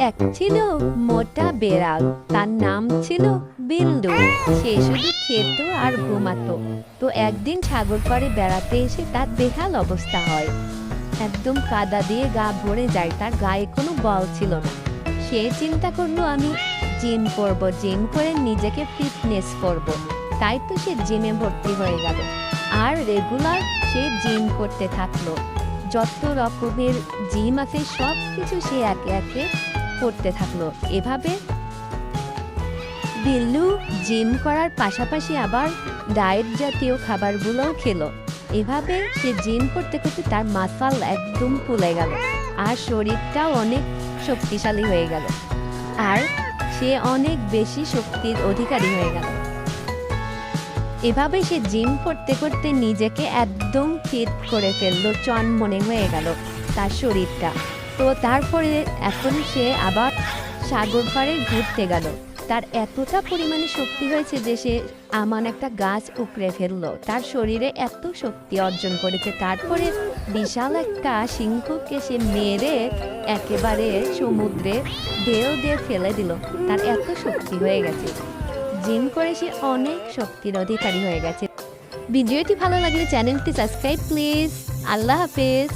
এক ছিল মোটা বেড়াল, তার নাম ছিল বিল্লু সে শুধু খেত আর ঘুমাতো। তো একদিন সাগর পাড়ে বেড়াতে এসে তার বেহাল অবস্থা হয়। একদম কাদা দিয়ে গা ভরে যায়, তার গায়ে কোনো বল ছিল না। সে চিন্তা করল, আমি জিম করব, জিম করে নিজেকে ফিটনেস করব। তাই তো সে জিমে ভর্তি হয়ে গেল। আর রেগুলার সে জিম করতে থাকল। যত রকমের জিম আছে সব কিছু সে একে একে করতে থাকল। এভাবে বিল্লু জিম করার পাশাপাশি আবার ডায়েট জাতীয় খাবারগুলোও খেলো। এভাবে সে জিম করতে করতে তার মাসাল একদম ফুলে গেল আর শরীরটাও অনেক শক্তিশালী হয়ে গেল। আর সে অনেক বেশি শক্তির অধিকারী হয়ে গেল। এভাবে সে জিম করতে করতে নিজেকে একদম ফিট করে ফেলল, চনমনে হয়ে গেল তার শরীরটা। তো তারপরে এখন সে আবার সাগর পাড়ে ঘুরতে গেল। তার এতটা পরিমাণে শক্তি হয়েছে যে সে আমান একটা গাছ উকড়ে ফেলল। তার শরীরে এত শক্তি অর্জন করেছে। তারপরে বিশাল একটা সিংহকে সে মেরে একেবারে সমুদ্রে ঢেউ দিয়ে ফেলে দিল। তার এত শক্তি হয়ে গেছে। জিম করে সে অনেক শক্তির অধিকারী হয়ে গেছে। ভিডিওটি ভালো লাগলে চ্যানেলটি সাবস্ক্রাইব প্লিজ। আল্লাহ হাফেজ।